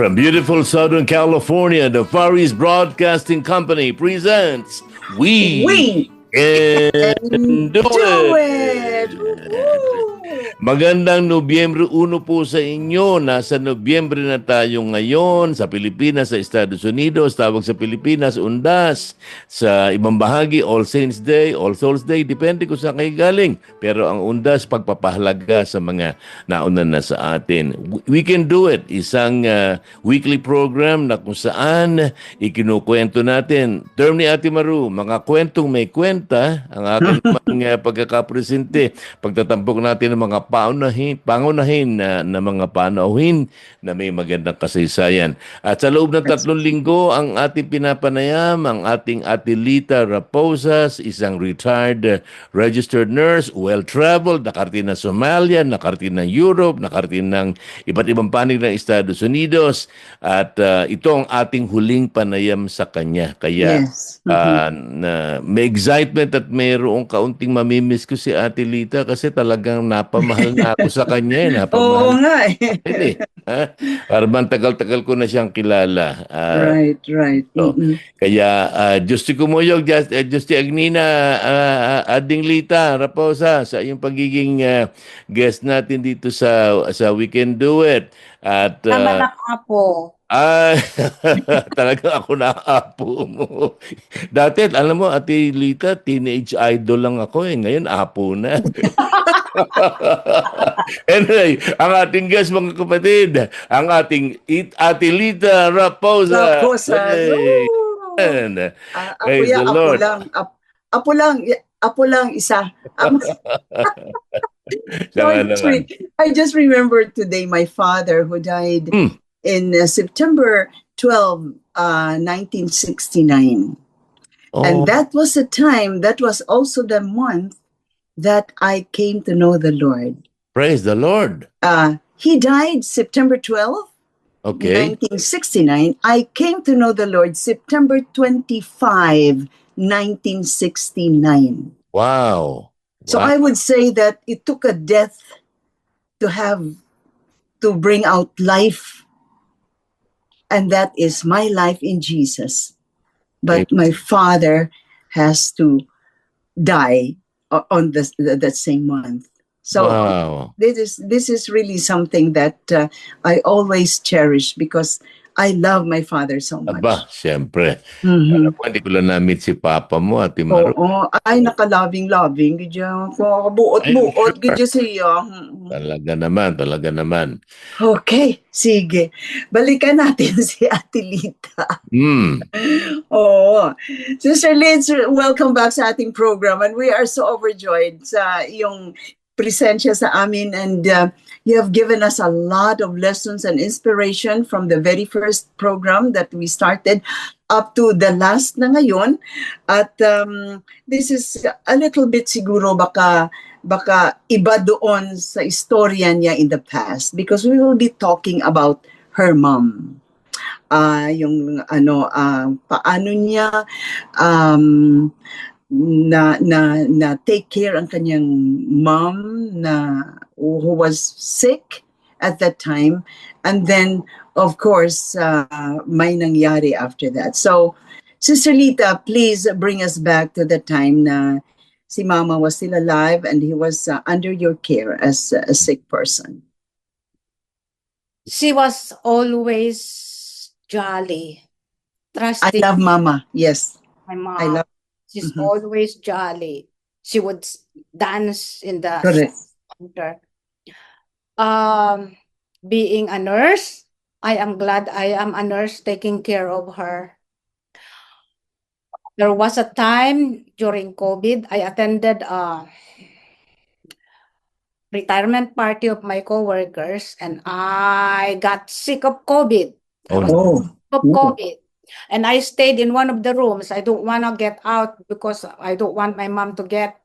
From beautiful Southern California, the Far East Broadcasting Company presents We, We Can Do, do It! it! Magandang Nobyembre 1 po sa inyo. Nasa Nobyembre na tayo ngayon sa Pilipinas, sa Estados Unidos. Tawag sa Pilipinas, Undas. Sa ibang bahagi, All Saints Day, All Souls Day. Depende kung saan kayo galing. Pero ang Undas, pagpapahalaga sa mga nauna na sa atin. We Can Do It, isang uh, weekly program na kung saan ikinukwento natin. Term ni Ate Maru, mga kwentong may kwenta, ang aking mga pagkakapresente, pagtatampok natin ng mga paunahin, pangunahin na, na mga panauhin na may magandang kasaysayan. At sa loob ng tatlong linggo, ang ating pinapanayam, ang ating Atilita Raposas, isang retired uh, registered nurse, well-traveled, nakarating ng Somalia, nakarating ng Europe, nakarating ng iba't ibang panig ng Estados Unidos. At uh, ito ang ating huling panayam sa kanya. Kaya Yes. Ah, na may excitement at mayroong kaunting mamimiss ko si Ate Lita kasi talagang napamahal na ako sa kanya. Eh. Oo Napamahal nga eh. eh. Parang tagal-tagal ko na siyang kilala. Ah, right, right. so, Mm-mm. Kaya, uh, Justi Kumuyog, Just, uh, Justi Agnina, ah, ah, Ading Lita, Raposa, sa iyong pagiging ah, guest natin dito sa sa We Can Do It. At ah, Tama na ka po. ay, talagang ako na apo mo. Dati, alam mo, Ate Lita, teenage idol lang ako eh. Ngayon, apo na. anyway, ang ating guest, mga kapatid, ang ating it, Ate Lita Raposa. Raposa. Hey. Woo! And, Ah, apo Praise apo lang. Ap- apo lang. Apo lang isa. I, just I remembered today my father who died Mm. in uh, September 12, uh, 1969. Oh, And that was the time, that was also the month that I came to know the Lord. praise the Lord. Uh, he died September 12, Okay. 1969. I came to know the Lord September 25, 1969. Wow. So Wow. I would say that it took a death to have to bring out life. And that is my life in Jesus. But my father has to die o- on the, the that same month. So wow. this is this is really something that uh, I always cherish because I love my father so much. Aba, siyempre. Mhm. Alam mo, hindi ko lang na-meet si Papa mo, Ate Maru. Oo, ay naka-loving-loving. Gidya, buot-buot, gidya siya. Mhm. Talaga naman, talaga naman. Okay, sige. Balikan natin si Ate Lita. Hmm. Oo. Sister Liz, welcome back sa ating program and we are so overjoyed sa iyong presensya sa amin and uh, you have given us a lot of lessons and inspiration from the very first program that we started up to the last na ngayon. At um, this is a little bit siguro baka baka iba doon sa istorya niya in the past because we will be talking about her mom. Ah yung ano ah, paano niya um, na na na take care ang kanyang mom na who was sick at that time and then of course uh, may nangyari after that so Sister Lita please bring us back to the time na si mama was still alive and he was uh, under your care as a sick person She was always jolly. I love mama yes my mom. I love She's Mhm. always jolly. She would dance in the Correct. center. Um, being a nurse, I am glad I am a nurse taking care of her. There was a time during COVID, I attended a retirement party of my coworkers and I got sick of COVID. Oh, was oh of Mm. COVID. And I stayed in one of the rooms. I don't want to get out because I don't want my mom to get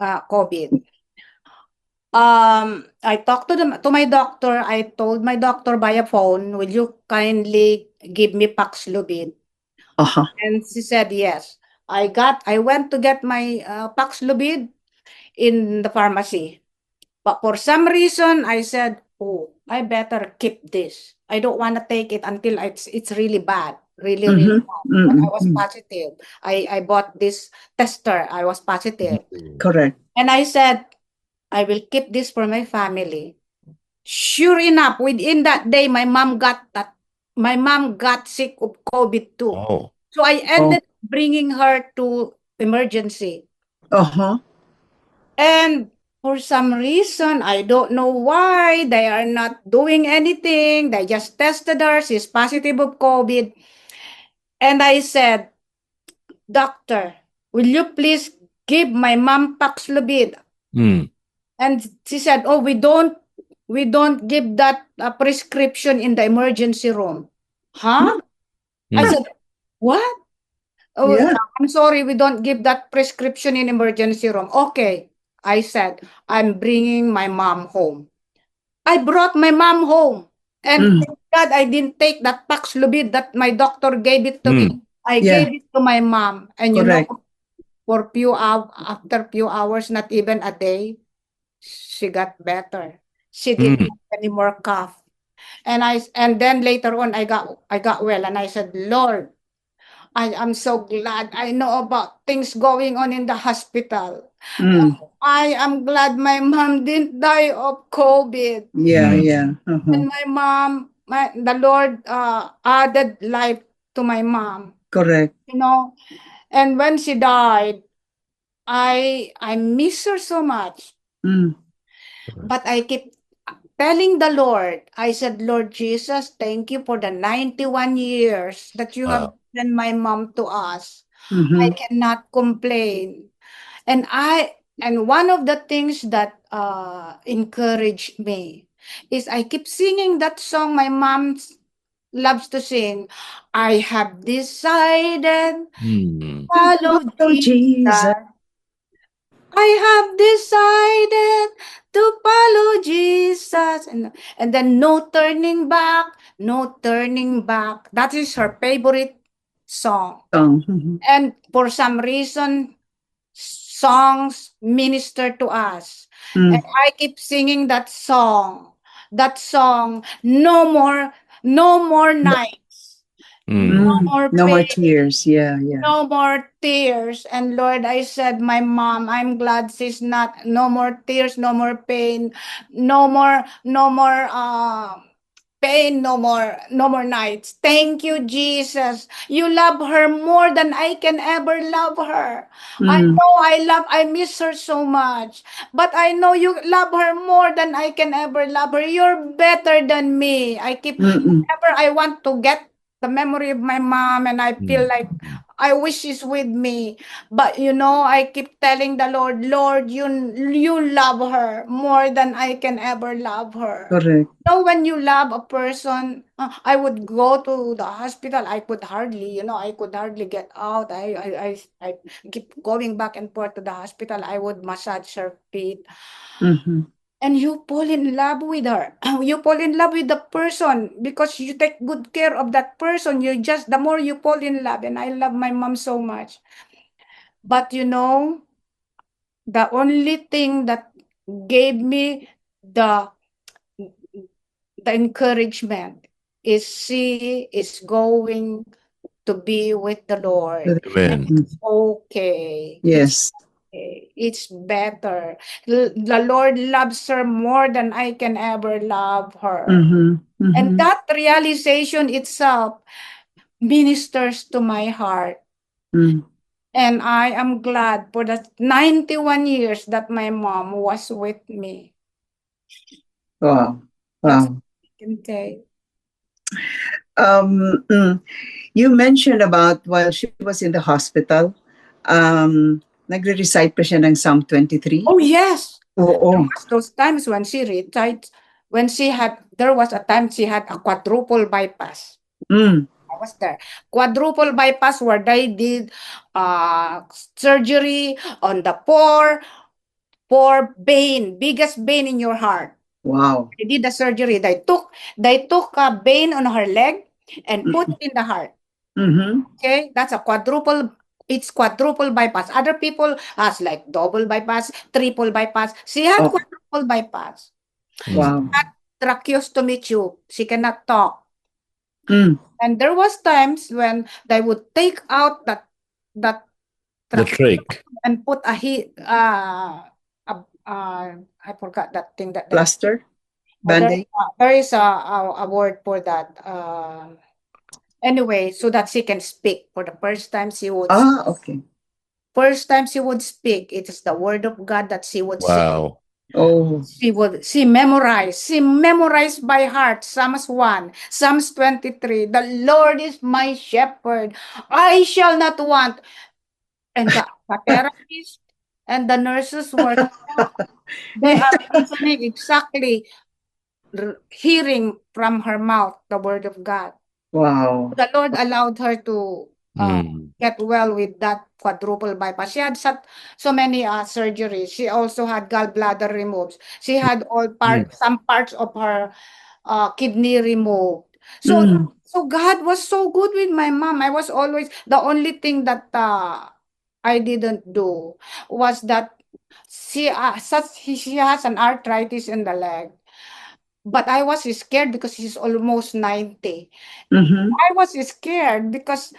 uh, COVID. Um, I talked to the to my doctor. I told my doctor by a phone, "Will you kindly give me Paxlovid?" Uh-huh. And she said yes. I got. I went to get my uh, Paxlovid in the pharmacy, but for some reason I said, "Oh, I better keep this. I don't want to take it until it's it's really bad, really really bad." But I was Mm-mm. positive. I I bought this tester. I was positive. Correct. And I said, I will keep this for my family. Sure enough, within that day, my mom got that. My mom got sick of COVID too. Oh. So I ended up bringing her to emergency. Uh-huh. And for some reason, I don't know why, they are not doing anything. They just tested her. She's positive of COVID. And I said, Doctor, will you please give my mom Paxlovid? Hmm. And she said, "Oh, we don't we don't give that uh, prescription in the emergency room." Huh? I Hmm. said, "What?" Oh, Yeah. I'm sorry, we don't give that prescription in emergency room. Okay. I said, "I'm bringing my mom home." I brought my mom home. And Mm. God I didn't take that Paxlovid that my doctor gave it to me. I Yeah. gave it to my mom. And you Correct. know, for few hours, after few hours, not even a day, she got better. She didn't Mm. have any more cough. And I and then later on I got I got well and I said, Lord, I am so glad I know about things going on in the hospital. Mm. I am glad my mom didn't die of COVID. Yeah, Mm. yeah. Uh-huh. And my mom, my the Lord uh, added life to my mom. Correct. you know and when she died i i miss her so much Mm. but i keep telling the lord i said lord jesus thank you for the 91 years that you have given my mom to us i Mhm. cannot complain and i and one of the things that uh encouraged me is i keep singing that song my mom loves to sing i have decided Hmm. follow Oh, Jesus. Jesus. I have decided to follow Jesus. And, and then no turning back, no turning back. That is her favorite song. Oh. And for some reason, songs minister to us. Mm. And I keep singing that song. That song, no more, no more nights. Hmm. No Mm. more No more tears. Yeah, yeah. No more tears. And Lord, I said, my mom, I'm glad she's not, no more tears, no more pain, no more, no more, uh, pain, no more, no more nights. Thank you, Jesus. You love her more than I can ever love her. I Mm. know I love, I miss her so much, but I know you love her more than I can ever love her. You're better than me. I keep, Mm-mm. whenever I want to get the memory of my mom and I feel like I wish she's with me. But you know, I keep telling the Lord, Lord, you you love her more than I can ever love her. Correct. You know, when you love a person, uh, I would go to the hospital. I could hardly, you know, I could hardly get out. I, I, I, I keep going back and forth to the hospital. I would massage her feet. Mhm. And you fall in love with her. You fall in love with the person because you take good care of that person. You just, the more you fall in love, and I love my mom so much. But you know, the only thing that gave me the the encouragement is she is going to be with the Lord. Amen. Okay. Yes. It's better. The Lord loves her more than I can ever love her. Mhm. Mhm. And that realization itself ministers to my heart. Mm. And I am glad for the 91 years that my mom was with me. Wow. Wow. Okay. Um, mm, you mentioned about while she was in the hospital, um, nagre-recite pa siya ng Psalm 23. Oh, yes. Oo. Those times when she retired, when she had, there was a time she had a quadruple bypass. Mm. I was there. Quadruple bypass where they did uh, surgery on the poor, poor vein, biggest vein in your heart. Wow. They did the surgery. They took they took a vein on her leg and put it in the heart. Mm-hmm. Okay, that's a quadruple. It's quadruple bypass. Other people has like double bypass, triple bypass. She had Oh. quadruple bypass. Wow. Tracheostomy tube. She cannot talk. Mm. And there was times when they would take out that that The trachea trach. and put a he uh, a, uh I forgot that thing that they- Plaster? But there- Band-aid? uh, there is a, a, a word for that. Um, anyway, so that she can speak for the first time she would Ah, okay. first time she would speak. It is the word of God that she would say. Wow. Oh, She would she memorized. She memorized by heart Psalms 1, Psalms 23. The Lord is my shepherd. I shall not want. And the, the therapist and the nurses were they are listening exactly r- hearing from her mouth the word of God. Wow. The Lord allowed her to uh, Mm. get well with that quadruple bypass. She had such, so many uh, surgeries. She also had gallbladder removed. She had all part, some parts of her uh, kidney removed. So, Mm. so God was so good with my mom. I was always the only thing that uh, I didn't do was that she uh, such she has an arthritis in the leg. But I was scared because she's almost 90. Mm-hmm. I was scared because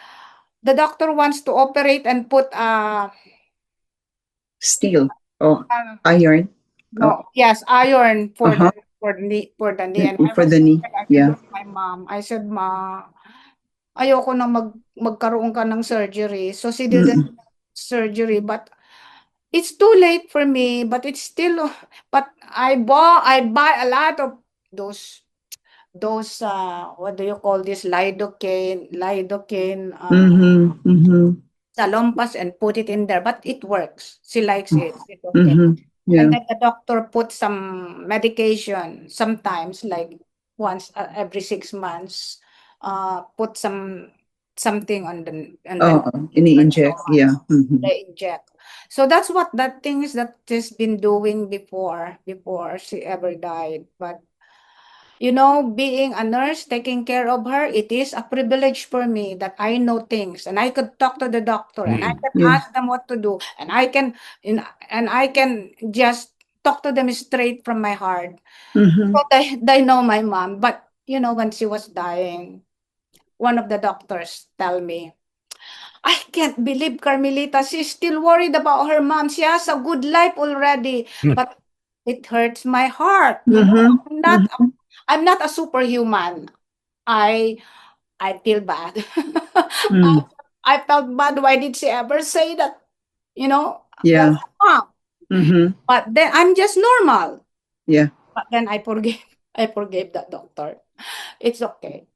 the doctor wants to operate and put uh, Steel. Oh, um, iron. no, yes, iron for Uh-huh. the for the knee for the knee. And I For the knee, yeah. my mom. I said, Ma, ayoko na mag magkaroon ka ng surgery. So she did Mm-mm. surgery, but it's too late for me. But it's still, but I bought I buy a lot of those those uh what do you call this lidocaine lidocaine uh, Mm-hmm. Mm-hmm. salompas and put it in there, but it works. She likes it. It's okay. Mm-hmm. Yeah. And then the doctor put some medication sometimes, like once uh, every six months, uh, put some something on the and then Oh, ini-inject. Yeah. Mm-hmm. they inject. So that's what that things that she's been doing before before she ever died. But you know, being a nurse, taking care of her, it is a privilege for me that I know things and I could talk to the doctor and I Mm. can Yeah. ask them what to do and I can and I can just talk to them straight from my heart. Mm-hmm. So they they know my mom, but you know when she was dying, one of the doctors tell me, I can't believe Carmelita, she's still worried about her mom. She has a good life already, Hmm. but it hurts my heart. Mm-hmm. I'm not a, I'm not a superhuman. I I feel bad. Mm. I felt bad. Why did she ever say that? You know, Yeah. mom. Mm-hmm. But then I'm just normal. Yeah. But then I forgave I forgave that doctor. It's okay.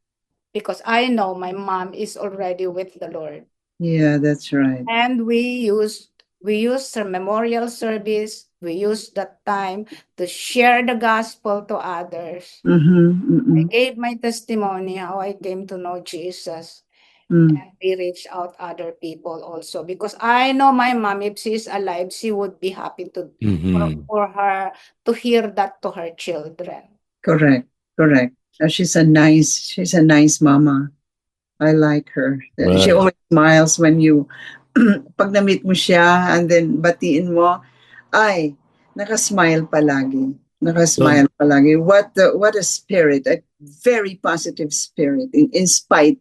Because I know my mom is already with the Lord. Yeah, that's right. And we used we used her memorial service. We used that time to share the gospel to others. Mm-hmm. I Mm-hmm. gave my testimony how I came to know Jesus. Mm. And we reach out other people also because I know my mom, if she's alive, she would be happy to for, Mhm. for her to hear that to her children. Correct. Correct. Uh, she's a nice, she's a nice mama. I like her. Uh, She Wow. always smiles when you, pag na-meet mo siya and then batiin mo, ay, nakasmile palagi. Nakasmile palagi. What the, what a spirit, a very positive spirit in, in spite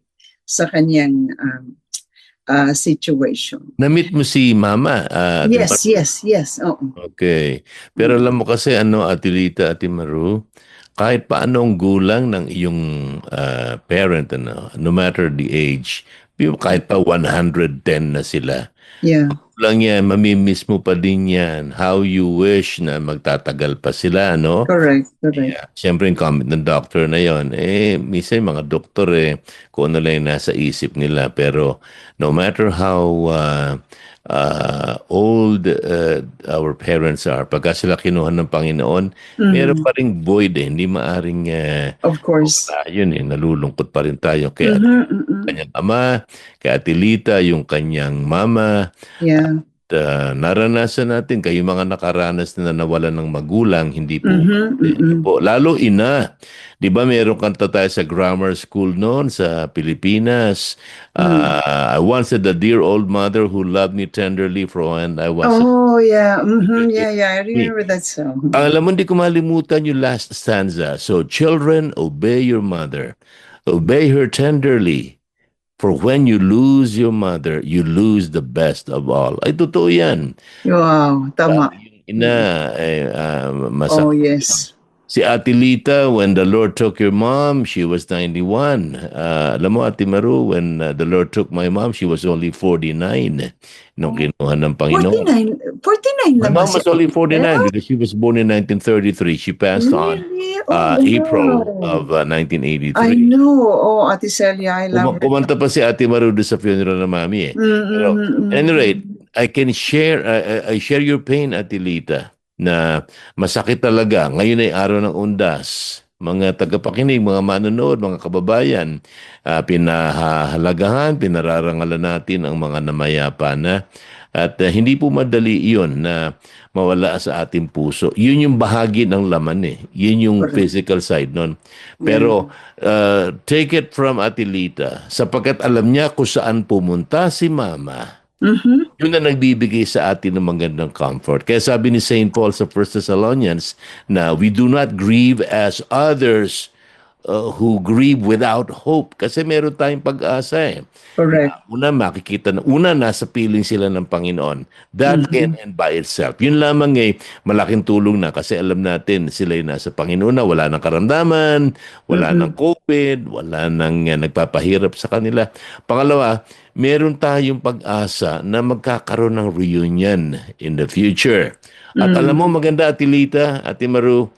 sa kanyang um, uh, situation. Na-meet mo si Mama. ah, di ba? Yes, yes, yes. Oo. Okay. Pero alam mo kasi ano, Ate Rita, Ate Maru, kahit pa anong gulang ng iyong ah, parent, ano, no matter the age, kahit pa 110 na sila, Yeah. lang yan, mamimiss mo pa din yan. How you wish na magtatagal pa sila, no? Correct, correct. Yeah. Siyempre, yung comment ng doctor na yon eh, minsan yung mga doktor eh, kung ano lang yung nasa isip nila. Pero no matter how uh, uh, old uh, our parents are, pagka sila kinuha ng Panginoon, meron Mhm. pa ring void eh, hindi maaring uh, Of course. yun eh, nalulungkot pa rin tayo kay Mhm, mhm. kanyang ama, kay Ate Lita, yung kanyang mama, Yeah. Uh, naranasan natin, kayo mga nakaranas na nawalan ng magulang, hindi po, Mhm, hindi mhm. po. Lalo ina. Di ba meron kanta tayo sa grammar school noon sa Pilipinas? Uh, I once had a dear old mother who loved me tenderly for when I was a Oh, yeah. mhm, Yeah, yeah. I remember that song. Ang alam mo, hindi ko malimutan yung last stanza. So, children, obey your mother. Obey her tenderly. For when you lose your mother, you lose the best of all. Ay, totoo yan. Wow. Tama. Yung ina, eh, ah, masak- Oh, yes. Si Ate Lita, when the Lord took your mom, she was 91. Ah, alam mo, Ate Maru, when ah, the Lord took my mom, she was only 49 nung kinuha ng Panginoon. 49. 49 My na mom was only 49 because she was born in 1933. She passed on Really? uh, Oh, April no. of uh, 1983. I know. Oh, Ate Celia, I love her. kumanta pa si Ate Maru doon sa funeral ng mami eh. Mm, Pero, mm, mm, At any rate, I can share, I, I- I share your pain, Ate Lita, na masakit talaga. Ngayon ay araw ng undas. Mga tagapakinig, mga manonood, mga kababayan, uh, pinahahalagahan, pinararangalan natin ang mga namayapa na. At uh, hindi po madali iyon na mawala sa ating puso. Yun yung bahagi ng laman eh. Yun yung physical side nun. Pero uh, take it from Ate Lita, sapagkat alam niya kung saan pumunta si Mama. Mhm. Yun na nagbibigay sa atin ng magandang comfort. Kaya sabi ni St. Paul sa 1 Thessalonians na we do not grieve as others uh, who grieve without hope. Kasi meron tayong pag-asa eh. Correct. Una, makikita na, una, nasa piling sila ng Panginoon. That can end by itself. Yun lamang eh, malaking tulong na kasi alam natin sila ay nasa Panginoon na wala ng karamdaman, wala ng COVID, wala ng uh, nagpapahirap sa kanila. Pangalawa, meron tayong pag-asa na magkakaroon ng reunion in the future. At alam mo, maganda, Atilita, Ate Maru,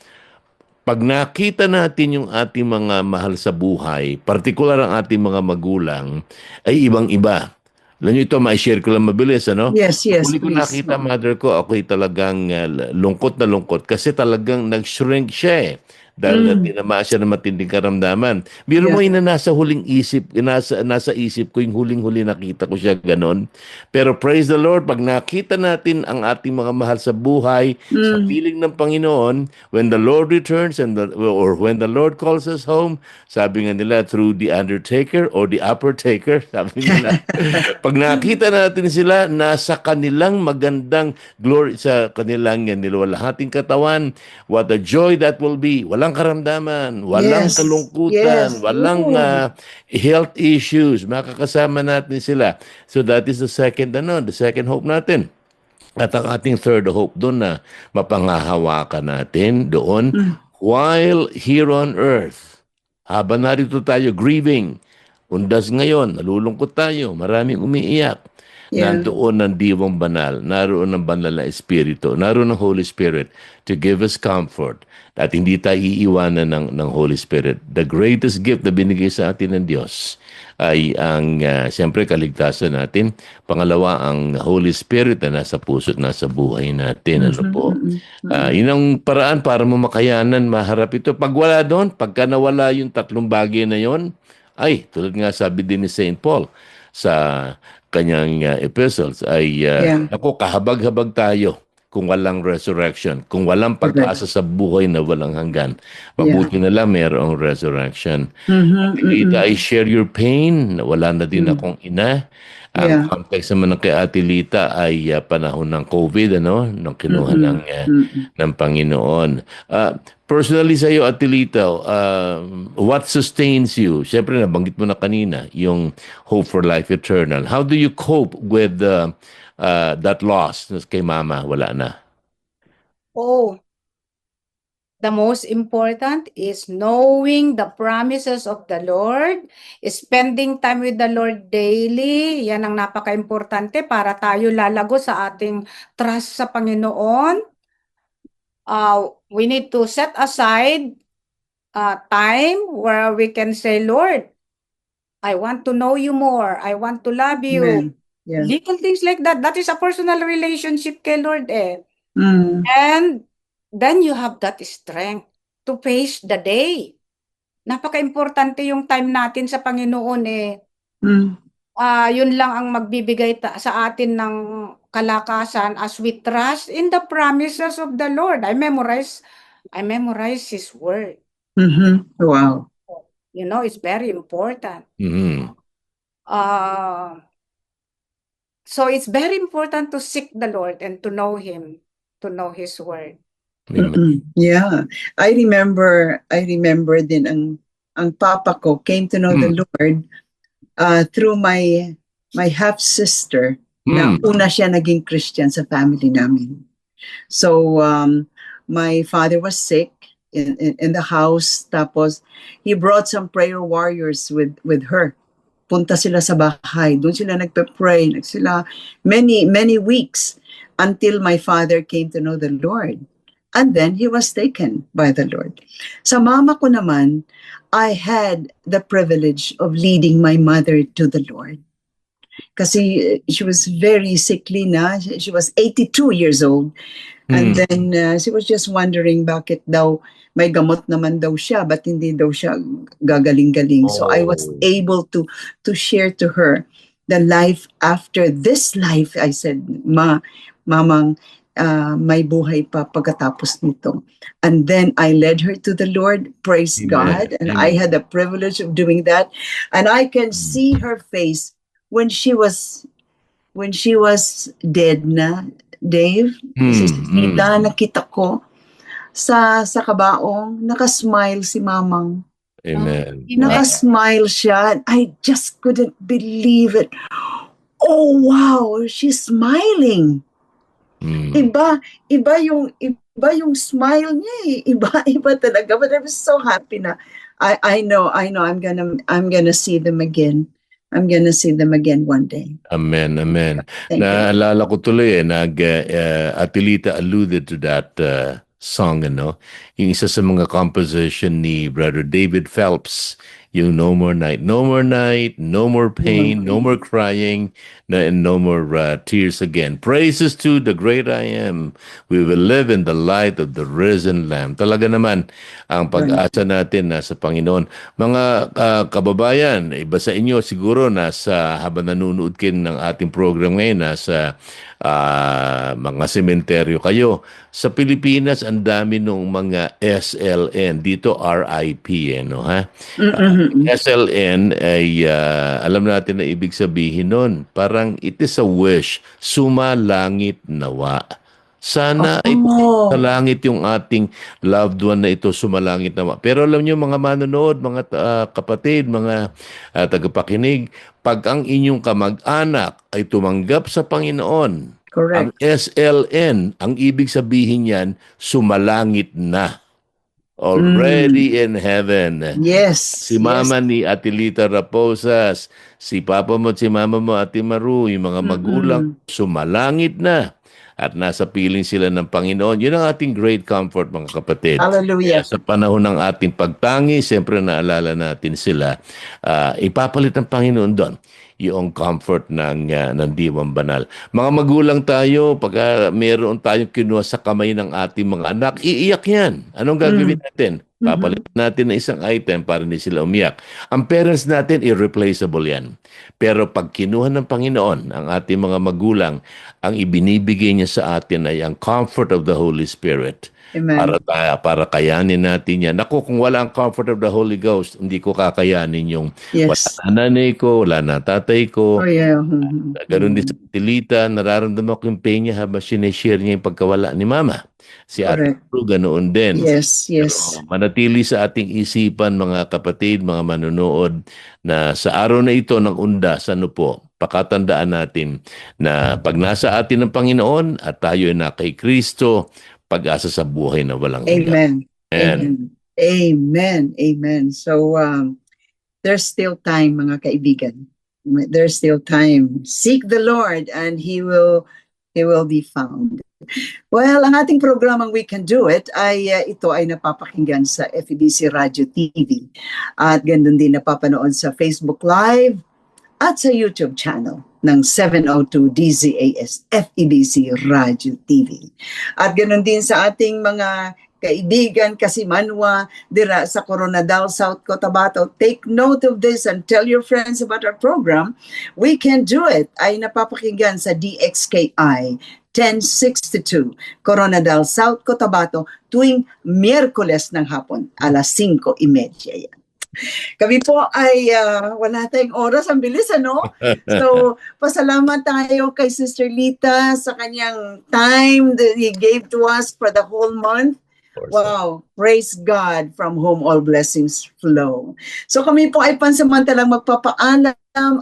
pag nakita natin yung ating mga mahal sa buhay, partikular ang ating mga magulang, ay ibang-iba. Alam niyo ito, ma-share ko lang mabilis, ano? Yes, yes. Huli ko please. nakita, mother ko, ako'y talagang uh, lungkot na lungkot kasi talagang nag-shrink siya eh. Dahil na tinama siya ng matinding karamdaman. Biro mo Mm. Yeah. yun na nasa huling isip, nasa, nasa isip ko, yung huling-huli nakita ko siya ganon. Pero praise the Lord, pag nakita natin ang ating mga mahal sa buhay, sa Mm. piling ng Panginoon, when the Lord returns and the, or when the Lord calls us home, sabi nga nila through the undertaker or the upper taker, sabi nila. pag nakita natin sila, nasa kanilang magandang glory sa kanilang yan, niluwalhating katawan, what a joy that will be. Walang karamdaman, walang Yes. kalungkutan, Yes. walang ah, health issues. Makakasama natin sila. So that is the second, ano, the second hope natin. At ang ating third hope doon na mapangahawakan natin doon while here on earth. Habang narito tayo grieving, undas ngayon, nalulungkot tayo, maraming umiiyak. Yeah. Nandoon ang diwang banal, naroon ang banal na espiritu, naroon ang Holy Spirit to give us comfort at hindi tayo iiwanan ng, ng Holy Spirit. The greatest gift na binigay sa atin ng Diyos ay ang, uh, siyempre, kaligtasan natin. Pangalawa, ang Holy Spirit na nasa puso at nasa buhay natin. Ano po? Ah, yun ang paraan para mo makayanan, maharap ito. Pag wala doon, pagka nawala yung tatlong bagay na yon, ay, tulad nga sabi din ni St. Paul sa kanyang uh, epistles, ay, uh, Yeah. ako, kahabag-habag tayo kung walang resurrection, kung walang pag-asa sa buhay na walang hanggan. Mabuti na lang mayroong resurrection. Mhm, Lita, I share your pain. Wala na din akong ina. Ang Yeah. context naman ng kay Ate Lita ay ah, panahon ng COVID, ano? Nung kinuha ng, ah, ng Panginoon. Ah, personally sa iyo, Ate Lita, ah, what sustains you? Siyempre, nabanggit mo na kanina, yung hope for life eternal. How do you cope with ah, ah, that loss kay Mama? Wala na. Oh, the most important is knowing the promises of the Lord, spending time with the Lord daily. Yan ang napaka-importante para tayo lalago sa ating trust sa Panginoon. Uh, we need to set aside uh, time where we can say, Lord, I want to know you more. I want to love you. Amen. Yeah. Little things like that. That is a personal relationship kay Lord eh. Mm. And then you have that strength to face the day. Napaka-importante yung time natin sa Panginoon eh. Mm. Ah, yun lang ang magbibigay ta- sa atin ng kalakasan as we trust in the promises of the Lord. I memorize I memorize his word. Mhm. Wow. You know, it's very important. Mhm. Uh, so it's very important to seek the Lord and to know him, to know his word. Yeah. I remember I remember din ang ang papa ko came to know the Lord uh, through my my half sister na Mm. una siya naging Christian sa family namin. So um my father was sick in, in in the house tapos he brought some prayer warriors with with her. Punta sila sa bahay. Doon sila nagpe-pray. Nag sila many many weeks until my father came to know the Lord. And then he was taken by the Lord. Sa mama ko naman, I had the privilege of leading my mother to the Lord. Kasi uh, she was very sickly na. She was 82 years old. And Mm. then uh, she was just wondering bakit daw may gamot naman daw siya, but hindi daw siya gagaling-galing. So I was Oh. able to to share to her the life after this life. I said, Ma, mamang uh, may buhay pa pagkatapos nito. And then I led her to the Lord, praise Amen. God. And I Amen. had the privilege of doing that. And I can see her face when she was when she was dead na, Dave. Si Mm, Sita, nakita ko sa sa kabaong, nakasmile si mamang. Amen. Amen. Nakasmile siya. I just couldn't believe it. Oh, wow, she's smiling. Mm. Iba, iba yung iba yung smile niya eh. Iba, iba talaga. But I was so happy na I I know, I know I'm gonna I'm gonna see them again. I'm gonna see them again one day. Amen. Amen. Thank. Naalala ko tuloy eh, nag, uh, uh, Atilita alluded to that uh, song, ano? Yung isa sa mga composition ni Brother David Phelps, yung No More Night. No More Night, No More Pain, No More Crying, and No More uh, Tears Again. Praises to the great I am. We will live in the light of the risen Lamb. Talaga naman, ang pag-asa natin nasa Panginoon. Mga uh, kababayan, iba sa inyo siguro nasa habang nanonood kayo ng ating program ngayon, nasa ah, mga sementeryo kayo. Sa Pilipinas, ang dami nung mga SLN. Dito, RIP, eh, no, ha? Mm-mm. SLN ay ah, alam natin na ibig sabihin nun. Parang it is a wish. Sumalangit nawa. Sana Oh. sa langit yung ating loved one na ito sumalangit nawa. Pero alam niyo mga manonood, mga ah, kapatid, mga ah, tagapakinig, pag ang inyong kamag-anak ay tumanggap sa Panginoon, ang Correct. SLN, ang ibig sabihin niyan, sumalangit na. Already in heaven. Yes. Si mama ni Atilita Raposas, si papa mo at si mama mo Ate Maru, yung mga magulang, sumalangit na. At nasa piling sila ng Panginoon. Yun ang ating great comfort mga kapatid. Hallelujah. Sa panahon ng ating pagtangi, siyempre naalala natin sila. Ah, ipapalit ng Panginoon doon yung comfort ng, ah, ng diwang banal. Mga magulang tayo, pag ah, meron tayong kinuha sa kamay ng ating mga anak, iiyak yan. Anong gagawin natin? Papalit natin ng isang item para hindi sila umiyak. Ang parents natin, irreplaceable yan. Pero pag kinuha ng Panginoon, ang ating mga magulang, ang ibinibigay niya sa atin ay ang comfort of the Holy Spirit Amen. para tayo, para kayanin natin yan. Ako, kung wala ang comfort of the Holy Ghost, hindi ko kakayanin yung yes. wala na nanay ko, wala na tatay ko. Oh, yeah. Mhm. Ganun din sa Tilita, nararamdaman ko yung pain niya habang sinishare niya yung pagkawala ni Mama. Si Ate. Ru, ganoon din. Yes, yes. Pero manatili sa ating isipan, mga kapatid, mga manonood, na sa araw na ito ng undas, ano po, pakatandaan natin na pag nasa atin ng Panginoon at tayo ay na kay Kristo, pag-asa sa buhay na walang hanggan. Amen. And Amen. Amen. Amen. So um, there's still time, mga kaibigan. There's still time. Seek the Lord and He will He will be found. Well, ang ating programang We Can Do It ay uh, ito ay napapakinggan sa FEBC Radio TV at gandun din napapanood sa Facebook Live at sa YouTube channel. Ng 702 DZAS FEBC Radio TV. At ganoon din sa ating mga kaibigan kasi manwa dira sa Coronadal, South Cotabato. Take note of this and tell your friends about our program. We Can Do It ay napapakinggan sa DXKI 1062 Coronadal, South Cotabato tuwing Miyerkules ng hapon, alas 5.30 yan. Kami po ay ah, wala tayong oras. Ang bilis, ano? So, pasalamat tayo kay Sister Lita sa kanyang time that he gave to us for the whole month. Wow, praise God from whom all blessings flow. So kami po ay pansamantalang magpapaalam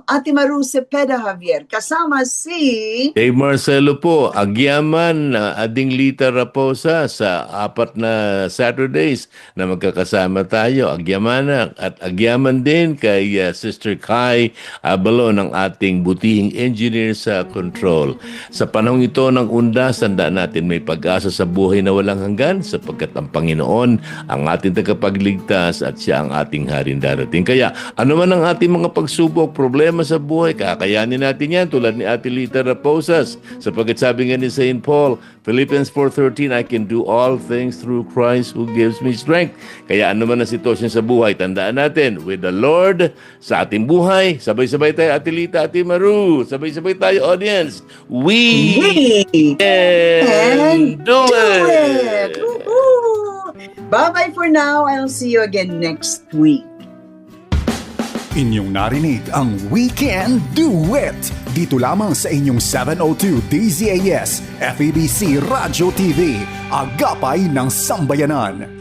Ate Maru Cepeda Javier kasama si Dave Marcelo po, Agyaman, Ading Lita Raposa sa apat na Saturdays na magkakasama tayo. Agyamana at Agyaman din kay uh, Sister Kai Abalo ng ating butihing engineer sa control. Sa panahong ito ng undas, tandaan natin may pag-asa sa buhay na walang hanggan sapagkat ang Panginoon ang ating tagapagligtas at siya ang ating haring darating. Kaya ano man ang ating mga pagsubok, problema sa buhay, kakayanin natin yan tulad ni Ate Lita Raposas. Sapagkat sabi nga ni St. Paul, Philippians 4.13, I can do all things through Christ who gives me strength. Kaya ano man ang sitwasyon sa buhay, tandaan natin, with the Lord sa ating buhay, sabay-sabay tayo Ate Lita, Ate Maru, sabay-sabay tayo audience. We We can do it! Woohoo! Bye-bye for now. I'll see you again next week. Inyong narinig ang Weekend Duet dito lamang sa inyong 702 DZAS FEBC Radio TV, Agapay ng Sambayanan.